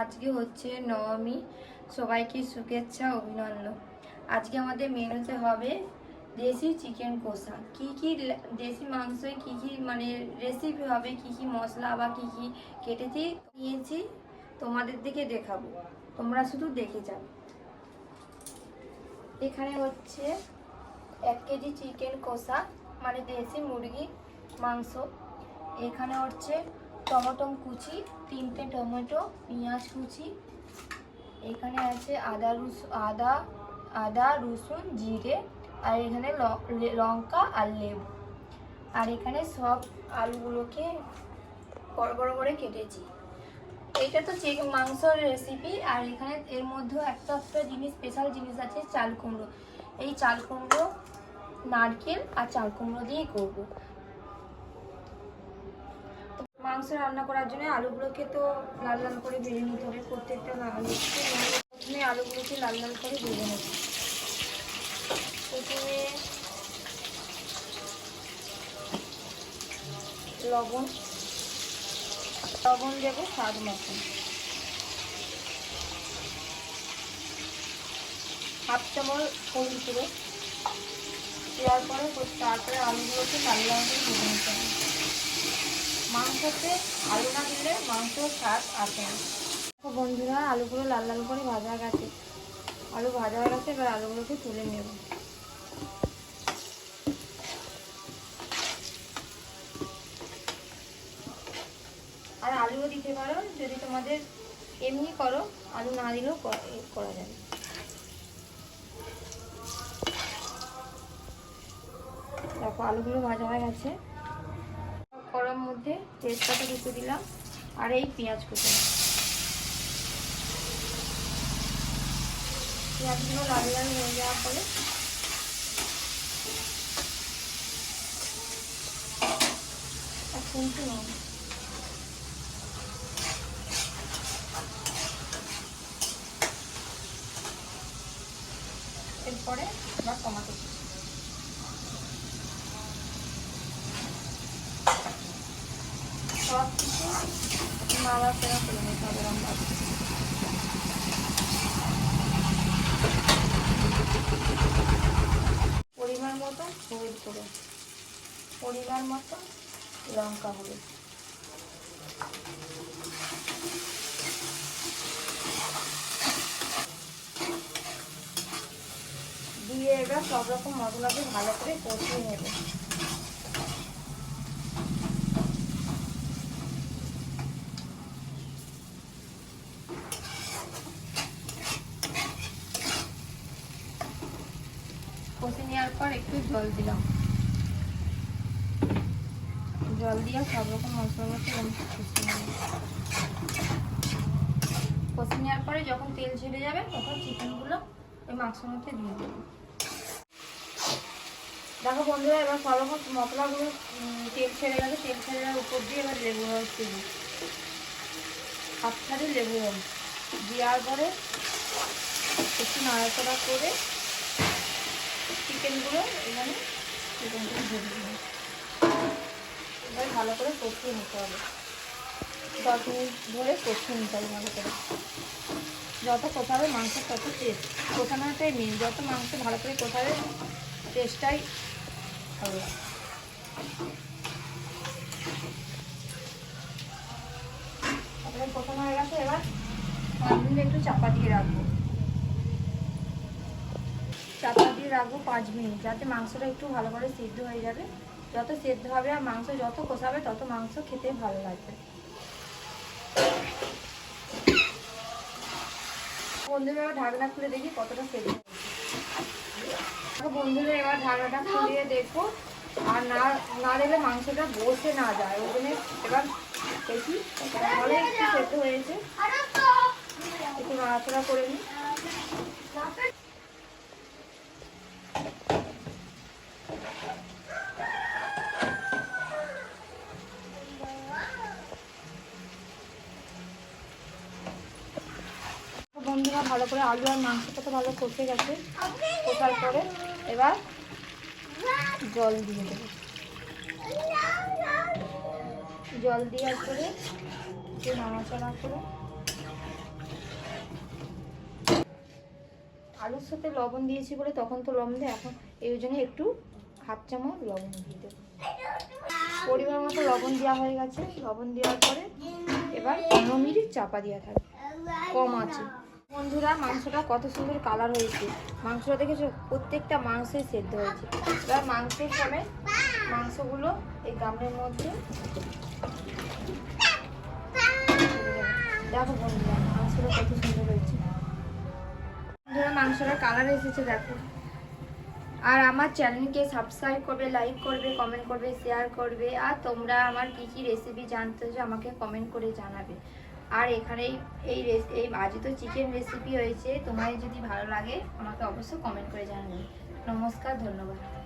আজকে হচ্ছে নবমী। সবাইকে শুভেচ্ছা, অভিনন্দন। আজকে আমাদের মেনুতে হবে দেশি চিকেন কষা। কি কি দেশি মাংসে কি কি মানে রেসিপি হবে, কি কি মশলা বা কি কি কেটেছি নিয়েছি, তোমাদের দিকে দেখাবো। তোমরা শুধু দেখে যাও এখানে হচ্ছে এক কেজি চিকেন কষা মানে দেশি মুরগি মাংস। এখানে হচ্ছে টমেটো কুচি, তিনটে টমেটো, পেঁয়াজ কুচি। এখানে আছে আদা রুস, আদা আদা, রসুন, জিরে, আর এখানে লঙ্কা আর লেবু। আর এখানে সব আলুগুলোকে বড় বড় করে কেটেছি। এটা তো চিকেন মাংসর রেসিপি আর এখানে এর মধ্যেও একটা একটা জিনিস স্পেশাল জিনিস আছে, চাল কুমড়ো। এই চাল কুমড়ো, নারকেল আর চাল কুমড়ো দিয়েই করব। মাংস রান্না করার জন্য আলুগুলোকে তো লাল লাল করে ভেজে নিতে হবে। প্রত্যেকটা আলুকে প্রথমে আলুগুলোকে লাল লাল করে ভেজে নেব। প্রথমে লবণ লবণ দেবো স্বাদ মতন হাফ চামচ হলুদ গুঁড়ো। দেওয়ার পরে তারপরে আলুগুলোকে লাল লাল করে ভেজে নিতে হবে। মাংসতে আলু না দিলে মাংস স্বাদ আসে না। বন্ধুরা, আলুগুলো লাল লাল করে ভাজা গেছে। আলু ভাজা হয়ে গেছে, এবার আলুগুলোকে তুলে নেব। আর আলুও দিতে পারো, যদি তোমাদের এমনি করো, আলু না দিলেও করা- যাবে। দেখো, আলুগুলো ভাজা হয়ে গেছে। মধ্যে তেজপাতা কুচি দিলাম আর এই পেঁয়াজ কুচি। পেঁয়াজগুলো লাল লাল হয়ে যাওয়ার পরে আর শুনছি না। এরপরে আবার টমাটো সব কিছু নাড়াচাড়া করে নিতে হবে রান্নাতে পরিমাণ মতো হলুদ করে পরিমাণ মতো লঙ্কা হলুদ। দিয়ে এবার সব রকম মশলাকে ভালো করে কষিয়ে নেবে কষে নেওয়ার পর একটু জল দিলাম। জল দিয়ে সব রকম কষিয়ে কষে নেওয়ার পরে যখন তেল ছেড়ে যাবে, তখন চিকেনগুলো ওই মাংসের মধ্যে দিয়ে দেবো। দেখো বন্ধুরা, এবার সব রকম মশলাগুলো তেল ছেড়ে গেছে, তেল ছেড়ে যাওয়ার উপর দিয়ে এবার লেবু রস দেবো। হাফ ছাড়ি লেবু রস। দেওয়ার পরে একটু নাড়াচাড়া করে চিকেনগুলো এখানে চিকেনগুলো ভেজে দেবো এবার ভালো করে কষিয়ে নিতে হবে। দশ মিনিট ধরে কষিয়ে নিতে হবে ভালো করে। যত কোথাবে মাংস তত টেস্ট কোথানোটাই মেন যত মাংস ভালো করে কোথাবে টেস্টটাই হবে। তারপরে কোথানো হয়ে গেছে, এবার একটু চাপা দিয়ে রাখব চাপা দিয়ে রাখব পাঁচ মিনিট, যাতে মাংসটা একটু ভালো করে সিদ্ধ হয়ে যাবে। যত সিদ্ধ হবে আর মাংস যত কষাবে, তত মাংস খেতে ভালো লাগবে। বন্ধুরা, এবার ঢাকনা খুলে দেখি কতটা সেদ্ধ বন্ধুরা, এবার ঢাকনাটা খুলিয়ে দেখব আর না না মাংসটা বসে না যায়। জন্য এবার দেখি একটু সেদ্ধ হয়েছে। একটু নাড়াচাড়া করে নিই। বন্ধুরা ভালো করে আলু আর মাংসটা তো ভালো কষে গেছে। কষার পরে এবার জল দিয়ে দেবো। জল দেওয়ার পরে একটু নামাচড়া করে আলুর সাথে লবণ দিয়েছি বলে তখন তো লবণ দেয়, এখন এই জন্য একটু হাফ চামচ লবণ দিয়ে দেবো। পরিমাণ মতো লবণ দেওয়া হয়ে গেছে। লবণ দেওয়ার পরে এবার পনেরো মিনিট চাপা দেওয়া থাকে কম আছে। বন্ধুরা, মাংসটা কত সুন্দর কালার হয়েছে। মাংসটা দেখেছ? প্রত্যেকটা মাংসই সেদ্ধ হয়েছে। এবার মাংসের সময় মাংসগুলো এই গামলের মধ্যে দেখো বন্ধুরা, মাংসটা কত সুন্দর হয়েছে। বন্ধুরা, মাংসটার কালার এসেছে, দেখো। আর আমার চ্যানেলকে সাবস্ক্রাইব করবে লাইক করবে কমেন্ট করবে শেয়ার করবে, আর তোমরা আমার কী কী রেসিপি জানতে চাও আমাকে কমেন্ট করে জানাবে। আর এখানে এই- এই আজ তো চিকেন রেসিপি হয়েছে। তোমার যদি ভালো লাগে, আমাকে অবশ্যই কমেন্ট করে জানাবে। নমস্কার, ধন্যবাদ।